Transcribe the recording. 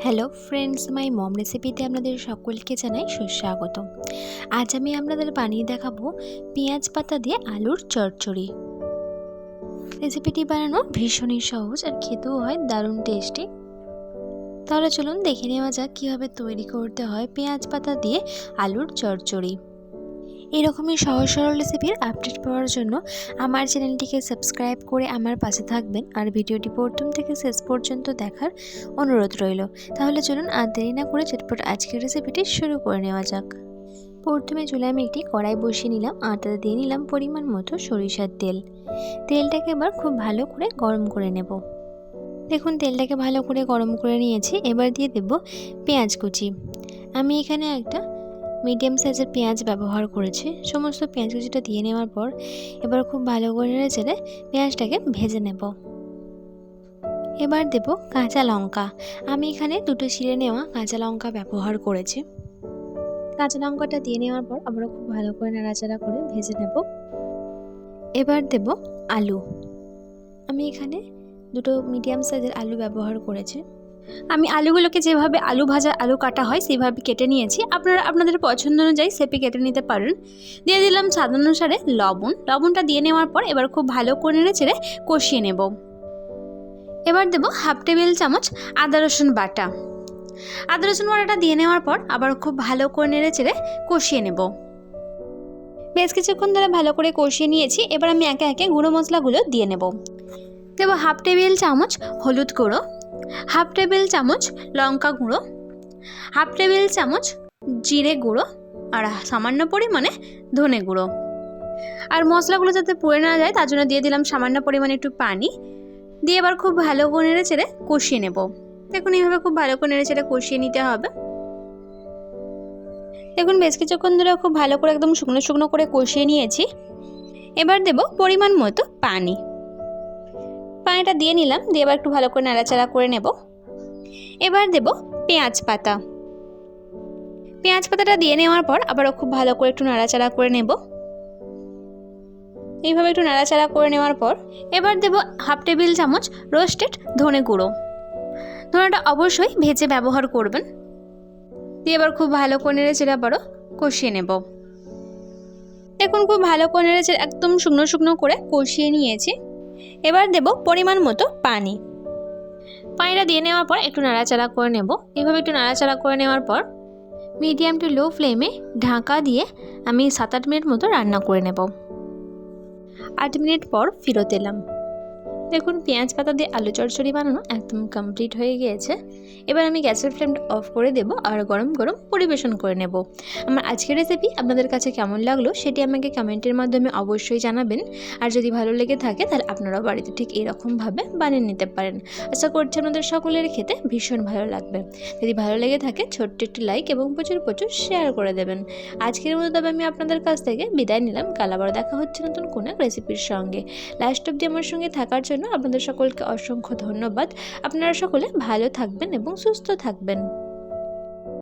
Hello friends মাই মম রেসিপিতে আপনাদের সকলকে জানাই সুস্বাগত। আজ আমি আপনাদের বানিয়ে দেখাবো পেঁয়াজ পাতা দিয়ে আলুর চচ্চড়ি রেসিপিটি বানানো ভীষণই সহজ আর খেতেও হয় দারুণ টেস্টি তাহলে চলুন দেখে নেওয়া যাক কীভাবে তৈরি করতে হয় পেঁয়াজ পাতা দিয়ে আলুর চচ্চড়ি এরকমই সহজ সরল রেসিপির আপডেট পাওয়ার জন্য আমার চ্যানেলটিকে সাবস্ক্রাইব করে আমার পাশে থাকবেন। আর ভিডিওটি প্রথম থেকে শেষ পর্যন্ত দেখার অনুরোধ রইল। তাহলে চলুন আর দেরি না করে চটপট আজকের রেসিপিটি শুরু করে নেওয়া যাক। প্রথমে চুলে আমি একটি কড়াই বসিয়ে নিলাম তাতে দিয়ে নিলাম পরিমাণ মতো সরিষার তেল। তেলটাকে এবার খুব ভালো করে গরম করে নেব। দেখুন, তেলটাকে ভালো করে গরম করে নিয়েছি। এবার দিয়ে দেব পেঁয়াজ কুচি। আমি এখানে একটা মিডিয়াম সাইজের পেঁয়াজ ব্যবহার করেছি। সমস্ত পেঁয়াজ কুচিটা দিয়ে নেওয়ার পর এবার খুব ভালো করে নেড়ে পেঁয়াজটাকে ভেজে নেব। এবার দেব কাঁচা লঙ্কা। আমি এখানে দুটো ছিঁড়ে নেওয়া কাঁচা লঙ্কা ব্যবহার করেছি। কাঁচা লঙ্কাটা দিয়ে নেওয়ার পর আবারও খুব ভালো করে নাড়াচাড়া করে ভেজে নেব। এবার দেব আলু। আমি এখানে দুটো মিডিয়াম সাইজের আলু ব্যবহার করেছি। আমি আলুগুলোকে যেভাবে আলু ভাজা, আলু কাটা হয় সেইভাবে কেটে নিয়েছি। আপনারা, আপনাদের পছন্দ অনুযায়ী সেপে কেটে নিতে পারেন। দিয়ে দিলাম স্বাদ অনুসারে লবণ। লবণটা দিয়ে নেওয়ার পর এবার খুব ভালো করে নেড়ে ছেড়ে কষিয়ে নেব। এবার দেব হাফ টেবিল চামচ আদা, রসুন বাটা। আদা, রসুন বাটাটা দিয়ে নেওয়ার পর আবার খুব ভালো করে নেড়ে চেড়ে কষিয়ে নেব। বেশ কিছুক্ষণ ধরে ভালো করে কষিয়ে নিয়েছি। এবার আমি একে একে গুঁড়ো মশলাগুলো দিয়ে নেব। দেবো হাফ টেবিল চামচ হলুদ গুঁড়ো। হাফ টেবিল চামচ লঙ্কা গুঁড়ো, হাফ টেবিল চামচ জিরে গুঁড়ো আর সামান্য পরিমাণে ধনে গুঁড়ো। আর মশলাগুলো যাতে পুড়ে না যায়, তার জন্য দিয়ে দিলাম সামান্য পরিমাণে একটু পানি। দিয়ে এবার খুব ভালো করে নেড়ে চেড়ে কষিয়ে নেব। দেখুন, এইভাবে খুব ভালো করে নেড়ে চেড়ে কষিয়ে নিতে হবে। দেখুন, বেশ কিছুক্ষণ ধরে খুব ভালো করে একদম শুকনো শুকনো করে কষিয়ে নিয়েছি। এবার দেব পরিমাণ মতো পানি। পানিটা দিয়ে নিলাম, দিয়ে এবার একটু ভালো করে নাড়াচাড়া করে নেব। এবার দেব পেঁয়াজ পাতা। পেঁয়াজ পাতাটা দিয়ে নেওয়ার পর আবারও খুব ভালো করে একটু নাড়াচাড়া করে নেব। এইভাবে একটু নাড়াচাড়া করে নেওয়ার পর এবার দেব হাফ টেবিল চামচ রোস্টেড ধনে গুঁড়ো। ধনেটা অবশ্যই ভেজে ব্যবহার করবেন। দিয়ে এবার খুব ভালো করে নেড়ে আবারও কষিয়ে নেব। দেখুন খুব ভালো করে নেড়ে একদম শুকনো শুকনো করে কষিয়ে নিয়েছি। এবার দেব পরিমাণ মতো পানি। পানিটা দিয়ে নেওয়ার পর একটু নাড়াচাড়া করে নেব। এভাবে একটু নাড়াচাড়া করে নেওয়ার পর মিডিয়াম টু লো ফ্লেমে ঢাকা দিয়ে আমি সাত আট মিনিট মতো রান্না করে নেব। আট মিনিট পর ফিরত এলাম। দেখুন, পেঁয়াজ পাতা দিয়ে আলু চচ্চড়ি বানানো একদম কমপ্লিট হয়ে গিয়েছে। এবার আমি গ্যাসের ফ্লেমটা অফ করে দেব আর গরম গরম পরিবেশন করে নেব। আমার আজকের রেসিপি আপনাদের কাছে কেমন লাগল সেটি আমাকে কমেন্টের মাধ্যমে অবশ্যই জানাবেন। আর যদি ভালো লেগে থাকে তাহলে আপনারাও বাড়িতে ঠিক এরকমভাবে বানিয়ে নিতে পারেন। আশা করছি আপনাদের সকলের খেতে ভীষণ ভালো লাগবে। যদি ভালো লেগে থাকে ছোট্ট একটি লাইক এবং প্রচুর প্রচুর শেয়ার করে দেবেন। আজকের মতো তবে আমি আপনাদের কাছ থেকে বিদায় নিলাম। কাল আবার দেখা হচ্ছে নতুন কোনো রেসিপির সঙ্গে। লাস্ট অব্দি আমার সঙ্গে থাকার জন্য আপনাদের সকলকে অসংখ্য ধন্যবাদ। আপনারা সকলে ভালো থাকবেন এবং সুস্থ থাকবেন।